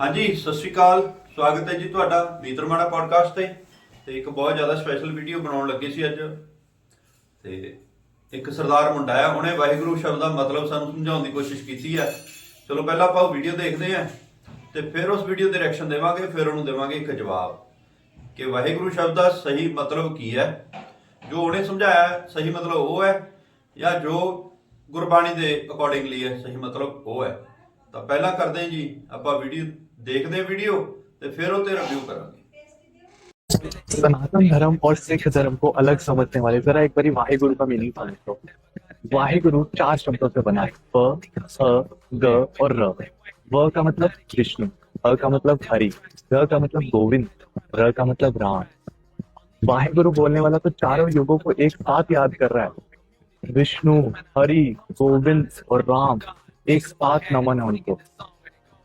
ਹਾਂਜੀ, ਸਤਿ ਸ਼੍ਰੀ ਅਕਾਲ। ਸਵਾਗਤ ਹੈ ਜੀ ਤੁਹਾਡਾ ਮੀਤਰਮਾਣਾ ਪੋਡਕਾਸਟ ਤੇ। ਤੇ ਇੱਕ ਬਹੁਤ ਜ਼ਿਆਦਾ ਸਪੈਸ਼ਲ ਵੀਡੀਓ ਬਣਾਉਣ ਲੱਗੇ ਸੀ ਅੱਜ। ਤੇ ਇੱਕ ਸਰਦਾਰ ਮੁੰਡਾ ਆ, ਉਹਨੇ ਵਾਹਿਗੁਰੂ ਸ਼ਬਦ ਦਾ ਮਤਲਬ ਸਾਨੂੰ ਸਮਝਾਉਣ ਦੀ ਕੋਸ਼ਿਸ਼ ਕੀਤੀ ਹੈ ਚਲੋ ਪਹਿਲਾਂ ਆਪਾਂ ਉਹ ਵੀਡੀਓ ਦੇਖਦੇ ਹਾਂ ਤੇ ਫਿਰ ਉਸ ਵੀਡੀਓ ਦੇ ਰਿਐਕਸ਼ਨ ਦੇਵਾਂਗੇ, ਫਿਰ ਉਹਨੂੰ ਦੇਵਾਂਗੇ ਇੱਕ ਜਵਾਬ। ਕਿ ਵਾਹਿਗੁਰੂ ਸ਼ਬਦ ਦਾ ਸਹੀ ਮਤਲਬ ਕੀ ਹੈ? ਜੋ ਉਹਨੇ ਸਮਝਾਇਆ, ਸਹੀ ਮਤਲਬ ਉਹ ਹੈ ਜਾਂ ਜੋ ਗੁਰਬਾਣੀ ਦੇ ਅਕੋਰਡਿੰਗਲੀ ਹੈ, ਸਹੀ ਮਤਲਬ ਉਹ ਹੈ। ਤਾਂ ਪਹਿਲਾਂ ਕਰਦੇ ਜੀ, ਆਪਾਂ ਵੀਡੀਓ ਦੇਖਦੇ ਹਾਂ ਵੀਡੀਓ ਤੇ ਫਿਰ ਉਹ ਤੇ ਰਿਵਿਊ ਕਰਾਂਗੇ सनातन धर्म और सिख धर्म को अलग समझने वाले जरा एक बारी वाहेगुरु का मीनिंग समझो वाहेगुरु चार शब्दों से बना है व ह ग और र व का मतलब विष्णु अ का मतलब हरि ग का मतलब गोविंद र का मतलब राम वाहेगुरु बोलने वाला तो चारों युगों को एक साथ याद कर रहा है विष्णु हरि गोविंद और राम एक साथ नमन है उनको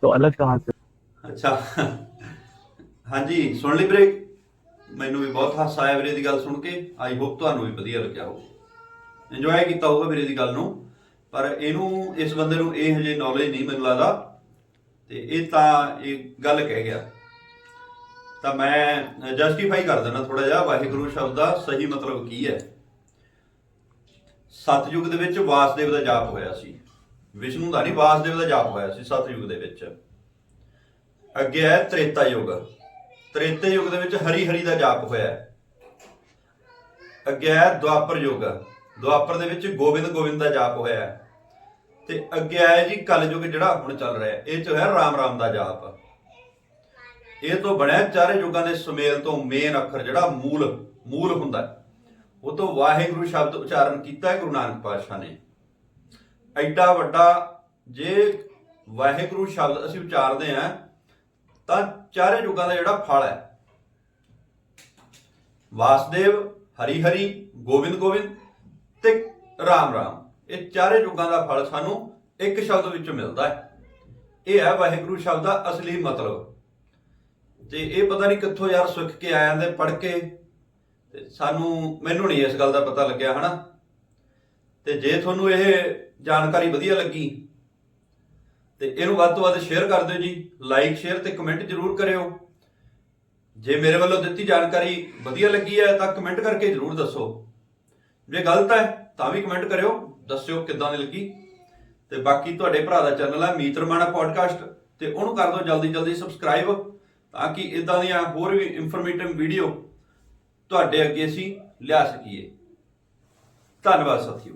तो अलग कहाँ से ਅੱਛਾ। ਹਾਂਜੀ, ਸੁਣ ਲਈ ਵੀਰੇ ਮੈਨੂੰ ਵੀ ਬਹੁਤ ਹਾਸਾ ਆਇਆ ਵੀਰੇ ਦੀ ਗੱਲ ਸੁਣ ਕੇ। ਆਈ ਹੋਪ ਤੁਹਾਨੂੰ ਵੀ ਵਧੀਆ ਲੱਗਿਆ ਹੋਊ। ਇੰਜੋਏ ਕੀਤਾ ਹੋਊਗਾ ਵੀਰੇ ਦੀ ਗੱਲ ਨੂੰ। ਪਰ ਇਹਨੂੰ, ਇਸ ਬੰਦੇ ਨੂੰ ਇਹ ਹਜੇ ਨੌਲੇਜ ਨਹੀਂ ਮੈਨੂੰ ਲੱਗਦਾ। ਤੇ ਇਹ ਤਾਂ ਇਹ ਗੱਲ ਕਹਿ ਗਿਆ। ਤਾਂ ਮੈਂ ਜਸਟੀਫਾਈ ਕਰ ਦਿੰਦਾ ਥੋੜਾ ਜਿਹਾ। ਵਾਹਿਗੁਰੂ ਸ਼ਬਦ ਦਾ ਸਹੀ ਮਤਲਬ ਕੀ ਹੈ? ਸਤਯੁਗ ਦੇ ਵਿੱਚ ਵਾਸਦੇਵ ਦਾ ਜਾਪ ਹੋਇਆ ਸੀ। ਵਿਸ਼ਨੂੰ ਦਾ ਨਹੀਂ, ਵਾਸਦੇਵ ਦਾ ਜਾਪ ਹੋਇਆ ਸੀ ਸਤਯੁਗ ਦੇ ਵਿੱਚ। ਅੱਗੇ ਹੈ ਤ੍ਰੇਤਾ ਯੁਗ। ਤ੍ਰੇਤੇ ਯੁਗ ਦੇ ਵਿੱਚ ਹਰੀ ਹਰੀ ਦਾ ਜਾਪ ਹੋਇਆ ਅੱਗੇ ਹੈ ਦੁਆਪਰ ਯੁਗ। ਦੁਆਪਰ ਦੇ ਵਿੱਚ ਗੋਬਿੰਦ ਗੋਬਿੰਦ ਦਾ ਜਾਪ ਹੋਇਆ ਤੇ ਅੱਗੇ ਆਇਆ ਜੀ ਕਲਯੁਗ ਜਿਹੜਾ ਹੁਣ ਚੱਲ ਰਿਹਾ ਇਹ ਚ ਹੋਇਆ ਰਾਮ ਰਾਮ ਦਾ ਜਾਪ। ਇਹ ਤੋਂ ਬਣਿਆ ਚਾਰੇ ਯੁਗਾਂ ਦੇ ਸੁਮੇਲ ਤੋਂ ਮੇਨ ਅੱਖਰ ਜਿਹੜਾ ਮੂਲ ਮੂਲ ਹੁੰਦਾ ਉਹ ਤੋਂ ਵਾਹਿਗੁਰੂ ਸ਼ਬਦ ਉਚਾਰਨ ਕੀਤਾ ਹੈ ਗੁਰੂ ਨਾਨਕ ਪਾਤਸ਼ਾਹ ਨੇ। ਐਡਾ ਵੱਡਾ ਜੇ ਵਾਹਿਗੁਰੂ ਸ਼ਬਦ ਅਸੀਂ ਉਚਾਰਦੇ ਹਾਂ ਤਾਂ ਚਾਰੇ ਯੁੱਗਾਂ ਦਾ ਜਿਹੜਾ ਫਲ ਹੈ। ਵਾਸਦੇਵ ਹਰੀ ਹਰੀ ਗੋਬਿੰਦ ਗੋਬਿੰਦ ਤੇ ਰਾਮ ਰਾਮ, ਇਹ ਚਾਰੇ ਯੁੱਗਾਂ ਦਾ ਫਲ ਸਾਨੂੰ ਇੱਕ ਸ਼ਬਦ ਵਿੱਚ ਮਿਲਦਾ ਹੈ। ਇਹ ਹੈ ਵਾਹਿਗੁਰੂ ਸ਼ਬਦ ਦਾ ਅਸਲੀ ਮਤਲਬ। ਤੇ ਇਹ ਪਤਾ ਨਹੀਂ ਕਿੱਥੋਂ ਯਾਰ ਸੁੱਖ ਕੇ ਆਇਆ ਜਾਂਦੇ ਪੜ ਕੇ। ਤੇ ਸਾਨੂੰ, ਮੈਨੂੰ ਨਹੀਂ ਇਸ ਗੱਲ ਦਾ ਪਤਾ ਲੱਗਿਆ, ਹਨਾ? ਤੇ ਜੇ ਤੁਹਾਨੂੰ ਇਹ ਜਾਣਕਾਰੀ ਵਧੀਆ ਲੱਗੀ ਤੇ ਇਹਨੂੰ ਵੱਧ ਤੋਂ ਵੱਧ ਸ਼ੇਅਰ ਕਰ ਦਿਓ ਜੀ ਲਾਈਕ ਸ਼ੇਅਰ ਤੇ ਕਮੈਂਟ ਜਰੂਰ ਕਰਿਓ। ਜੇ ਮੇਰੇ ਵੱਲੋਂ ਦਿੱਤੀ ਜਾਣਕਾਰੀ ਵਧੀਆ ਲੱਗੀ ਹੈ ਤਾਂ ਕਮੈਂਟ ਕਰਕੇ ਜਰੂਰ ਦੱਸੋ। ਜੇ ਗਲਤ ਹੈ ਤਾਂ ਵੀ ਕਮੈਂਟ ਕਰਿਓ, ਦੱਸਿਓ ਕਿੱਦਾਂ ਦੀ ਲੱਗੀ। ਤੇ ਬਾਕੀ ਤੁਹਾਡੇ ਭਰਾ ਦਾ ਚੈਨਲ ਹੈ ਮੀਤਰਮਾਣਾ ਪੋਡਕਾਸਟ ਤੇ ਉਹਨੂੰ ਕਰ ਦਿਓ ਜਲਦੀ ਜਲਦੀ ਸਬਸਕ੍ਰਾਈਬ ਤਾਂ ਕਿ ਇਦਾਂ ਦੀਆਂ ਹੋਰ ਵੀ ਇਨਫੋਰਮੇਟਿਵ ਵੀਡੀਓ ਤੁਹਾਡੇ ਅੱਗੇ ਅਸੀਂ ਲਿਆ ਸਕੀਏ। ਧੰਨਵਾਦ ਸਾਥੀਓ।